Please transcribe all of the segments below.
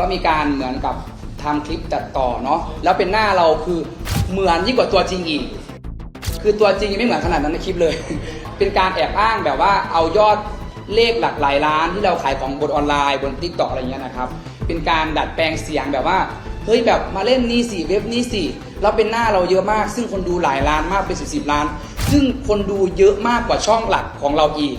ก็มีการเหมือนกับทำคลิปตัดต่อเนาะแล้วเป็นหน้าเราคือเหมือนยิ่งกว่าตัวจริงอีก คือตัวจริงยังไม่เหมือนขนาดนั้นในคลิปเลย เป็นการแอบอ้างแบบว่าเอายอดเลขหลักหลายล้านที่เราขายของบนออนไลน์บน t ิ k t o k อะไรเงี้ยนะครับ เป็นการดัดแปลงเสียงแบบว่าเฮ้ยแบบมาเล่นนี่สิเว็บนี้สิแล้วเป็นหน้าเราเยอะมาก ซึ่งคนดูหลายล้านมากเป็นสิบสิบล้าน ซึ่งคนดูเยอะมากกว่าช่องหลักของเราอีก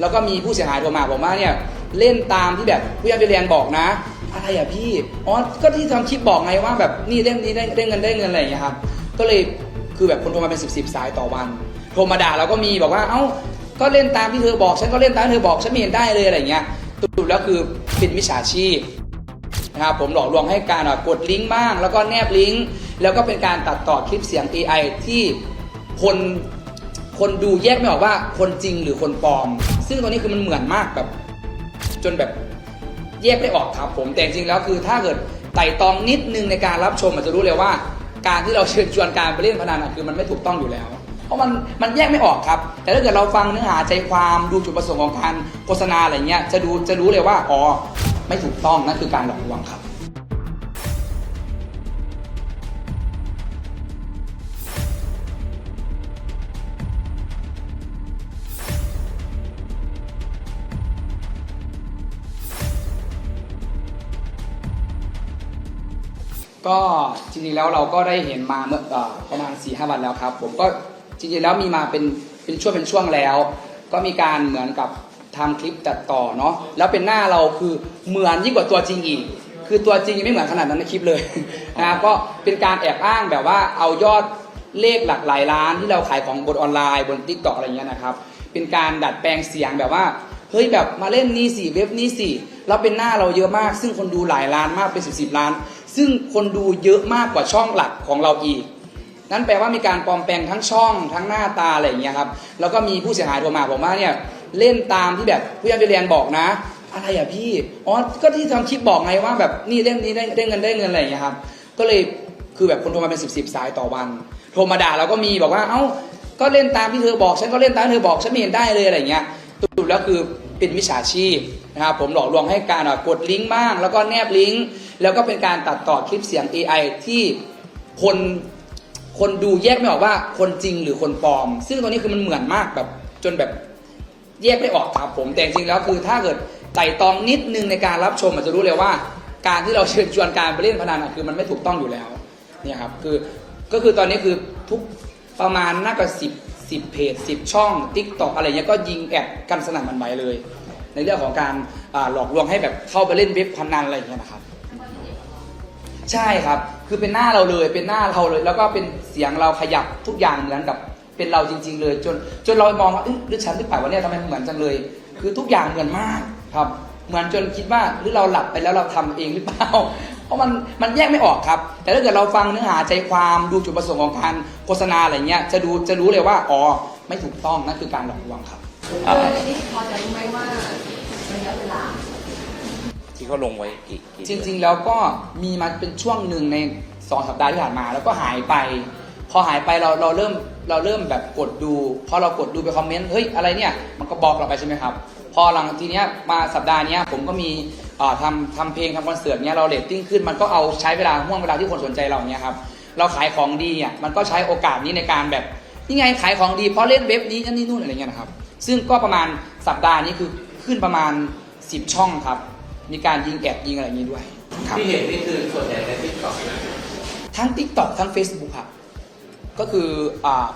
แล้วก็มีผู้เสียหายโทรมาบอกว่าเนี่ยเล่นตามที่แบบพี่อัมเรียนบอกนะ อะไรอะพี่อ๋อก็ที่ทำคลิปบอกไงว่าแบบนี่เล่นนี้ได้เงินได้เงินอะไรอย่างเงี้ยครับก็เลยคือแบบคนโทรมาเป็นสิบสิบสายต่อวันโทรมาด่าเราก็มีบอกว่าเอ้าก็เล่นตามที่เธอบอกฉันก็เล่นตามที่เธอบอกฉันไม่เห็นได้เลยอะไรเงี้ยสรุปแล้วคือเป็นมิจฉาชีพนะครับผมหลอกลวงให้การกดลิงก์บ้าง แล้วก็แนบลิงก์แล้วก็เป็นการตัดต่อคลิปเสียง AI ที่คน คนดูแยกไม่ออกว่าคนจริงหรือคนปลอม ซึ่งตัวนี้คือมันเหมือนมากแบบ จนแบบแยกไม่ออกครับผม แต่จริงแล้วคือถ้าเกิดไต่ตองนิดนึงในการรับชมมันจะรู้เลยว่า การที่เราเชิญชวนการไปเล่นพนันคือมันไม่ถูกต้องอยู่แล้ว เพราะมันมันแยกไม่ออกครับ แต่ถ้าเกิดเราฟังเนื้อหาใจความดูจุดประสงค์ของการโฆษณาอะไรเงี้ยจะดูจะรู้เลยว่าอ๋อไม่ถูกต้องนั่นคือการหลอกลวงครับ ก็จริงๆแล้วเราก็ได้เห็นมาเมื่อประมาณ4ีหวันแล้วครับ ผมก็จริงๆแล้วมีมาเป็นเป็นช่วงเป็นช่วงแล้ว ก็มีการเหมือนกับทำคลิปตัดต่อเนาะแล้วเป็นหน้าเราคือเหมือนยิ่งกว่าตัวจริงอีก คือตัวจริงยังไม่เหมือนขนาดนั้นในคลิปเลยนะครับก็เป็นการแอบอ้างแบบว่าเอายอดเลขหลักหลายล้านที่เราขายของบนออนไลน์บน t ิ k t o k อะไรเงี้ยนะครับเป็นการดัดแปลงเสียงแบบว่าเฮ้ยแบบมาเล่นนี่สิเว็บนี้สิแล้วเป็นหน้าเราเยอะมาก ซึ่งคนดูหลายล้านมากเป็นสิบสิบล้าน ซึ่งคนดูเยอะมากกว่าช่องหลักของเราอีก นั่นแปลว่ามีการปลอมแปลงทั้งช่องทั้งหน้าตาอะไรอย่างเงี้ยครับ แล้วก็มีผู้เสียหายโทรมาบอกว่าเนี่ยเล่นตามที่แบบพี่อัมเรียนบอกนะ อะไรอะพี่ อ๋อ ก็ที่ทำคลิปบอกไงว่าแบบนี่เล่นนี้ได้ได้เงินได้เงินอะไรอย่างเงี้ยครับ ก็เลยคือแบบคนโทรมาเป็นสิบสิบสายต่อวัน โทรมาด่าเราก็มีบอกว่า เอ้า ก็เล่นตามที่เธอบอก ฉันก็เล่นตามที่เธอบอก ฉันไม่เห็นได้เลยอะไรอย่างเงี้ยสรุปแล้วคือ เป็นมิจฉาชีพนะครับผมหลอกลวงให้การกดลิงก์บ้าง แล้วก็แนบลิงก์แล้วก็เป็นการตัดต่อคลิปเสียง AI ที่คนคนดูแยกไม่ออกว่าคนจริงหรือคนปลอม ซึ่งตัวนี้คือมันเหมือนมากแบบจนแบบแยกไม่ออกครับผมแต่จริงๆแล้วคือถ้าเกิดไต่ตองนิดนึงในการรับชมมันจะรู้เลยว่า การที่เราเชิญชวนการไปเล่นพนันคือมันไม่ถูกต้องอยู่แล้วเนี่ยครับคือก็คือตอนนี้คือทุกประมาณน่าจะสิบ สิบเพจสิบช่องทิกตอกอะไรเงี้ยก็ยิงแอดกันสนั่นหมันไหวเลย ในเรื่องของการอาหลอกลวงให้แบบเข้าไปเล่นเว็บพนันอะไรเงี้ยนะครับ ใช่ครับ คือเป็นหน้าเราเลย เป็นหน้าเราเลย แล้วก็เป็นเสียงเราขยับทุกอย่างเหมือนกับเป็นเราจริง ๆ เลย จนจนเรามองว่าเอ๊ะหรือฉันหรือเปล่าวะเนี่ยทำไมเหมือนจังเลย คือทุกอย่างเหมือนมากครับ เหมือนจนคิดว่าหรือเราหลับไปแล้วเราทำเองหรือเปล่า เพราะมันมันแยกไม่ออกครับ แต่ถ้าเกิดเราฟังเนื้อหาใจความดูจุดประสงค์ของการโฆษณาอะไรเงี้ยจะดูจะรู้เลยว่าอ๋อไม่ถูกต้องนั่นคือการหลอกลวงครับเออนี่พอจะรู้ไหมว่าระยะเวลาที่เขาลงไว้กี่กี่จริง ๆ แล้วก็มีมาเป็นช่วงหนึ่งในสองสัปดาห์ที่ผ่านมา แล้วก็หายไป พอหายไปเราเราเริ่มเราเริ่มแบบกดดูพอเรากดดูไปคอมเมนต์เฮ้ยอะไรเนี่ยมันก็บล็อกเราไปใช่ไหมครับ พอหลังทีเนี้ยมาสัปดาห์เนี้ยผมก็มีเอ่อ ทำทำเพลงทำคอนเสิร์ตเนี้ยเราเรตติ้งขึ้นมันก็เอาใช้เวลาห่วงเวลาที่คนสนใจเราเนี้ยครับเราขายของดีอะมันก็ใช้โอกาสนี้ในการแบบนี่ไงขายของดีเพราะเล่นเว็บนี้นั่นนี่นู่นอะไรเงี้ยนะครับ ซึ่งก็ประมาณสัปดาห์นี้คือขึ้นประมาณ 10 ช่องครับ มีการยิงแอดยิงอะไรอย่างนี้ด้วยครับที่เห็นนี่คือส่วนใหญ่ในทิกตอกนะทั้ง TikTok ทั้ง Facebook ครับก็คืออ่า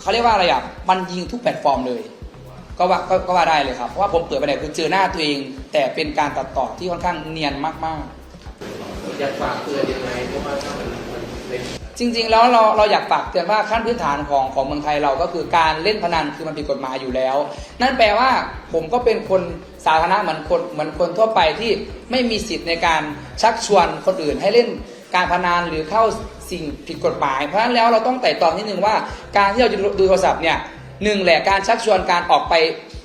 เขาเรียกว่าอะไรอะมันยิงทุกแพลตฟอร์มเลย ก็ว่าก็ก็ว่าได้เลยครับเพราะว่าผมเปิดไปไหนคือเจอหน้าตัวเอง แต่เป็นการตัดต่อที่ค่อนข้างเนียนมากอยากฝากเตือนยังไงเพราะว่าถ้ามันมันเป็นๆจริง ๆ แล้วเราเราอยากฝากเตือนว่าขั้นพื้นฐานของของเมืองไทยเราก็คือการเล่นพนันคือมันผิดกฎหมายอยู่แล้ว นั่นแปลว่าผมก็เป็นคนสาธารณะเหมือนคนเหมือนคนทั่วไปที่ไม่มีสิทธิ์ในการชักชวนคนอื่นให้เล่นการพนันหรือเข้าสิ่งผิดกฎหมาย เพราะฉะนั้นแล้วเราต้องไต่ตองนิดนึงว่าการที่เราจะดูโทรศัพท์เนี่ย หนึ่งแหละการชักชวนการออกไป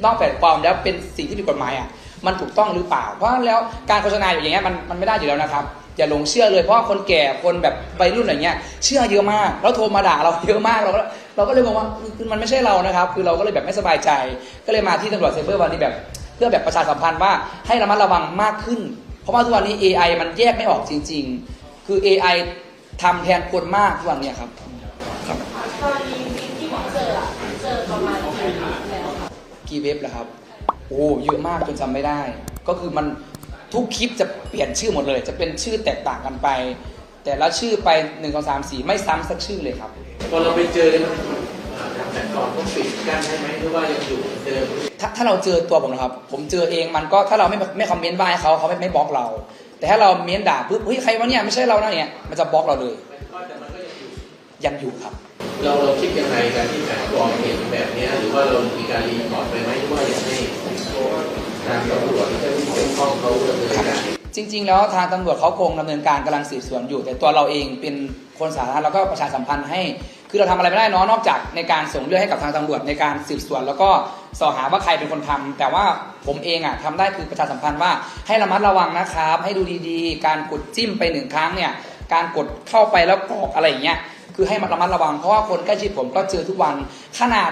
นอกแพลตฟอร์มแล้วเป็นสิ่งที่ผิดกฎหมายอะมันถูกต้องหรือเปล่า เพราะแล้วการโฆษณาอย่างเงี้ยมันมันไม่ได้อยู่แล้วนะครับอย่าหลงเชื่อเลยเพราะคนแก่คนแบบวัยรุ่นอะไรเงี้ยเชื่อเยอะมาก แล้วโทรมาด่าเราเยอะมากเราก็เราก็เลยมองว่าคือมันไม่ใช่เรานะครับ คือเราก็เลยแบบไม่สบายใจ ก็เลยมาที่ตำรวจไซเบอร์วันนี้แบบ เพื่อแบบประชาสัมพันธ์ว่าให้ระมัดระวังมากขึ้น เพราะว่าทุกวันนี้ AI มันแยกไม่ออกจริง ๆ คือ AI ทำแทนคนมากทุกวันเนี้ครับครับตอนนี้ที่ผมอเจออะ จอประมาณกี่คลิปแล้วค่ะกี่เว็บแล้วครับ โอ้เยอะมากจนจำไม่ได้ ก็คือมันทุกคลิปจะเปลี่ยนชื่อหมดเลย จะเป็นชื่อแตกต่างกันไป แต่ละชื่อไป1 2 3 4ไม่ซ้ำสักชื่อเลยครับพอเราไปเจอเนี่ยมันอ่าทางแพลตฟอร์มต้องปิดกั้นให้ไหมหรือว่ายังอยู่เหมือนเดิมถ้าถ้าเราเจอตัวผมนะครับ ผมเจอเองมันก็ถ้าเราไม่ไม่คอมเมนต์บ้าให้เขาเขาไม่ไม่บล็อกเรา แต่ถ้าเราเมนต์ด่าปุ๊บเฮ้ยใครวะเนี่ยไม่ใช่เรานะเนี่ยมันจะบล็อกเราเลยก็แต่มันก็ยังอยู่ยังอยู่ครับ เราเราคิดยังไงการที่แพลตฟอร์มเห็นแบบนี้หรือว่าเรามีการรีพอร์ตไปไหมหรือว่าอยากให้ทางตำรวจที่เกี่ยวข้องเขาดำเนินการจริง ๆ แล้วทางตำรวจเขาคงดำเนินการกำลังสืบสวนอยู่ แต่ตัวเราเองเป็นคนสาธารณะเราก็ประชาสัมพันธ์ให้ คือเราทำอะไรไม่ได้เนอะนอกจากในการส่งเรื่องให้กับทางตำรวจในการสืบสวน แล้วก็สอหาว่าใครเป็นคนทำแต่ว่าผมเองอะทำได้คือประชาสัมพันธ์ว่าให้ระมัดระวังนะครับ ให้ดูดีๆ การกดจิ้มไปหนึ่งครั้งเนี่ยการกดเข้าไปแล้วกรอกอะไรอย่างเงี้ย คือให้ระมัดระวังเพราะว่าคนใกล้ชิดผมก็เจอทุกวันขนาด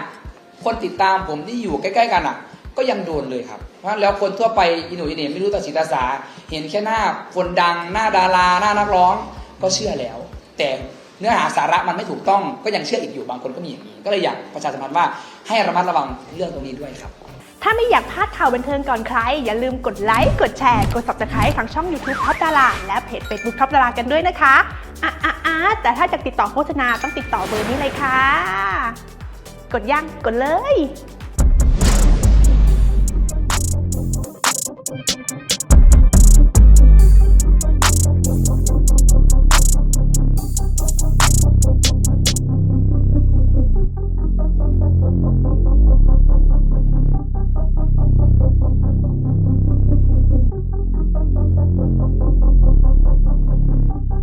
คนติดตามผมที่อยู่ใกล้ๆกันอะ ก็ยังโดนเลยครับ เพราะฉะนั้นแล้วคนทั่วไปอินหนูอินเนไม่รู้ตัดสินตาสา เห็นแค่หน้าคนดังหน้าดาราหน้านักร้องก็เชื่อแล้ว แต่เนื้อหาสาระมันไม่ถูกต้องก็ยังเชื่ออีกอยู่บางคนก็มีอย่างนี้ก็เลยอยากประชาสัมพันธ์ว่าให้ระมัดระวังเรื่องตรงนี้ด้วยครับ ถ้าไม่อยากพลาดข่าวบันเทิงก่อนใคร อย่าลืมกดไลค์กดแชร์ กด subscribe ทางช่อง YouTube ท็อปดาราและเพจ Facebook ท็อปดารากันด้วยนะคะ อาร์ตแต่ถ้าจะติดต่อโฆษณาต้องติดต่อเบอร์นี้เลยค่ะ กดยังกดเลย